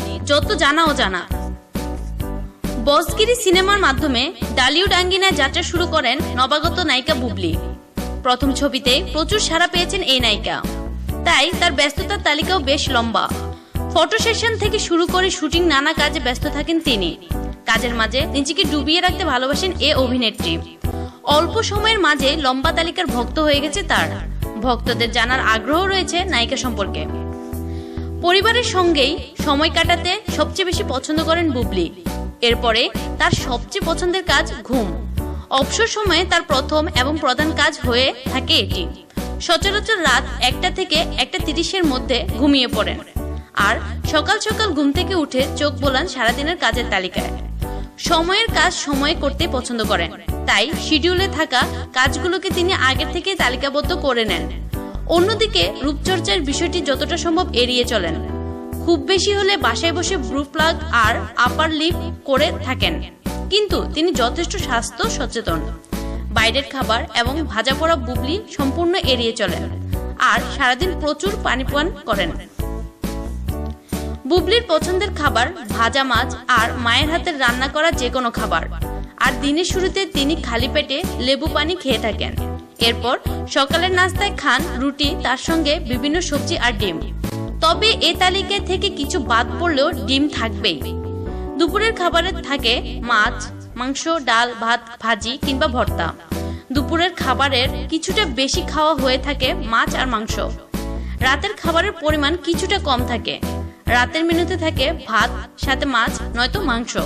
বুবলির যত জানা বসগিরি সিনেমার মাধ্যমে ডালিউড আঙ্গিনায় যাত্রা শুরু করেন নবাগত নায়িকা বুবলি। প্রথম ছবিতে প্রচুর সাড়া পেয়েছেন এই নায়িকা। তাই তার ব্যস্ততার তালিকাও বেশ লম্বা। ফটো সেশন থেকে শুরু করে শুটিং নানা কাজে ব্যস্ত থাকেন তিনি। কাজের মাঝে নিজেকে ডুবিয়ে রাখতে ভালোবাসেন এ অভিনেত্রী। অল্প সময়ের মাঝে লম্বা তালিকার ভক্ত হয়ে গেছে তার। ভক্তদের জানার আগ্রহ রয়েছে নায়িকা সম্পর্কে। পরিবারের সঙ্গেই সময় কাটাতে সবচেয়ে বেশি পছন্দ করেন বুবলি। এরপরে তার সবচেয়ে পছন্দের কাজ ঘুম। অবসর সময়ে তার প্রথম এবং প্রধান কাজ হয়ে থাকে এটি। সচরাচর রাত একটা থেকে একটা তিরিশের মধ্যে ঘুমিয়ে পড়েন। আর সকাল সকাল ঘুম থেকে উঠে চোখ বোলান সারাদিনের কাজের তালিকায়। সময়ের কাজ সময়ে করতে পছন্দ করেন। তাই শিডিউলে থাকা কাজগুলোকে তিনি আগের থেকে তালিকাবদ্ধ করে নেন। অন্যদিকে রূপচর্চার বিষয়টি যতটা সম্ভব এড়িয়ে চলেন। খুব বেশি হলে বাসায় বসে ব্রু প্লাগ আর আপার লিপ করে থাকেন। কিন্তু তিনি যথেষ্ট স্বাস্থ্য সচেতন। বাইরের খাবার এবং ভাজা পোড়া বুবলি সম্পূর্ণ এড়িয়ে চলেন আর সারাদিন প্রচুর পানি পান করেন। বুবলির পছন্দের খাবার ভাজা মাছ আর মায়ের হাতের রান্না করা যে কোনো খাবার। আর দিনের শুরুতে তিনি খালি পেটে লেবু পানি খেয়ে থাকেন। এরপর সকালের নাস্তায় খান রুটি, তার সঙ্গে বিভিন্ন সবজি আর ডিম। তবে এ তালিকা থেকে কিছু বাদ পড়লেও ডিম থাকবেই। দুপুরের খাবারে থাকে মাছ, মাংস, ডাল, ভাত, ভাজি কিংবা ভর্তা। দুপুরের খাবারের কিছুটা বেশি খাওয়া হয়ে থাকে মাছ আর মাংস। রাতের খাবারের পরিমাণ কিছুটা কম থাকে। রাতের মেনুতে থাকে ভাত, সাথে মাছ, নয়তো মাংস।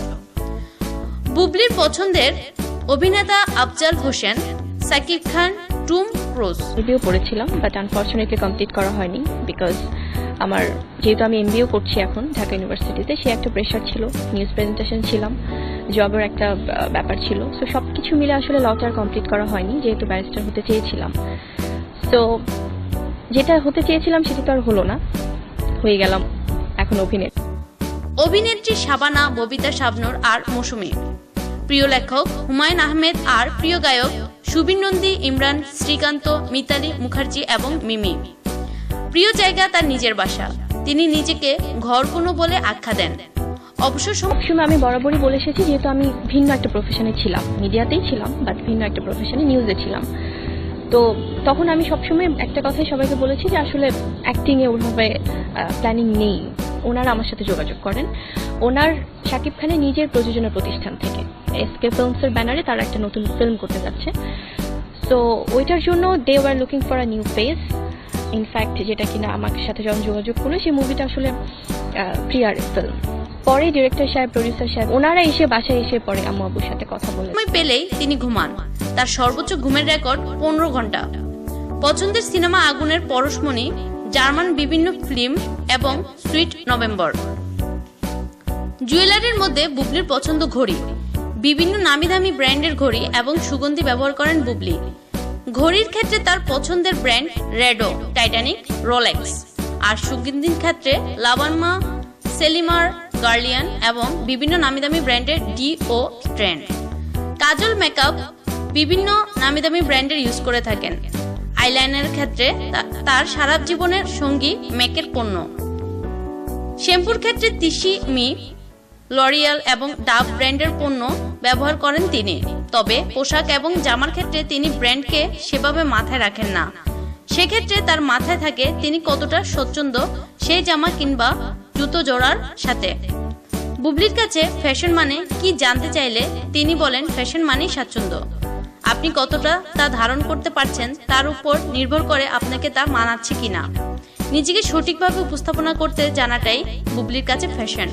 বুবলির পছন্দের অভিনেতা আফজাল হোসেন সাকিব খান টুম ক্রুজ। এমবিও পড়েছিলাম বাট আনফর্চুনেটলি কমপ্লিট করা হয়নি বিকজ আমার যেহেতু আমি এমবিও করছি এখন ঢাকা ইউনিভার্সিটিতে সে একটা প্রেশার ছিল নিউজ প্রেজেন্টেশন ছিলাম জবের একটা ব্যাপার ছিল সো সব কিছু মিলে আসলে লটার কমপ্লিট করা হয়নি যেহেতু ব্যারিস্টার হতে চেয়েছিলাম। সো যেটা হতে চেয়েছিলাম সেটা তো আর হলো না হয়ে গেলাম এখন অভিনেতা। অভিনেত্রী শাবানা ববিতা শাবনুর আর মৌসুমী। প্রিয় লেখক হুমায়ুন আহমেদ আর প্রিয় গায়ক সুবীর নন্দী, ইমরান, শ্রীকান্ত, মিতালি মুখার্জি এবং মিমি। প্রিয় জায়গা তার নিজের বাসা। তিনি নিজেকে ঘর কোনো বলে আখ্যা দেন। অবসর সময় আমি বরাবরই বলে এসেছি, যেহেতু আমি ভিন্ন একটা প্রফেশনে ছিলাম। মিডিয়াতেই ছিলাম বাট ভিন্ন একটা প্রফেশনে নিউজে ছিলাম। তো তখন আমি সবসময় একটা কথাই সবাইকে বলেছি যে আসলে অ্যাক্টিংয়ে ওভাবে প্ল্যানিং নেই। ওনারা আমার সাথে যোগাযোগ করেন। ওনার শাকিব খানের নিজের প্রযোজনা প্রতিষ্ঠান থেকে। এসকে ফিল্মসের ব্যানারে তারা একটা নতুন ফিল্ম করতে যাচ্ছে। তো ওইটার জন্য they were looking for a new face in fact যেটা কিনা আমার সাথে যখন যোগাযোগ করল, সেই মুভিটা আসলে প্রিয়ার ফিল্ম পরে ডিরেক্টর সাহেব প্রডিউসার সাহেব, ওনারা এসে বাসায় এসে পরে আম্মু আব্বুর সাথে কথা বলে। পেলেই তিনি ঘুমান। তার সর্বোচ্চ ঘুমের রেকর্ড পনেরো ঘণ্টা। পছন্দের সিনেমা আগুনের পরশমণি, জার্মান বিভিন্ন ফিল্ম এবং সুইট নভেম্বর। জুয়েলারির মধ্যে বুবলির পছন্দ ঘড়ি। বিভিন্ন নামি দামি ব্র্যান্ডের ঘড়ি এবং সুগন্ধি ব্যবহার করেন বুবলি। ঘড়ির ক্ষেত্রে তার পছন্দের ব্র্যান্ড রেডো, টাইটানিক, রোলেক্স। আর সুগন্ধির ক্ষেত্রে লাবানমা সেলিমার, গার্লিয়ান এবং বিভিন্ন নামি দামি ব্র্যান্ডের ডি ও ট্রেন্ড কাজল মেকআপ বিভিন্ন নামি দামি ব্র্যান্ডের ইউজ করে থাকেন। আইলাইনের ক্ষেত্রে তার সারা জীবনের সঙ্গী মেকের পণ্য। শ্যাম্পুর ক্ষেত্রে তিসি, মি লরিয়াল এবং ডাব ব্র্যান্ডের পণ্য ব্যবহার করেন তিনি। তবে পোশাক এবং জামার ক্ষেত্রে তিনি ব্র্যান্ডকে সেভাবে মাথায় রাখেন না। সেক্ষেত্রে তার মাথায় থাকে তিনি কতটা স্বচ্ছন্দ সেই জামা কিংবা জুতো জোড়ার সাথে। বুবলির কাছে ফ্যাশন মানে কি জানতে চাইলে তিনি বলেন ফ্যাশন মানেই স্বাচ্ছন্দ্য। আপনি কতটা তা ধারণ করতে পারছেন তার উপর নির্ভর করে আপনাকে তা মানাচ্ছে কিনা। নিজেকে সঠিকভাবে উপস্থাপনা করতে জানাটাই বুবলির কাছে ফ্যাশন।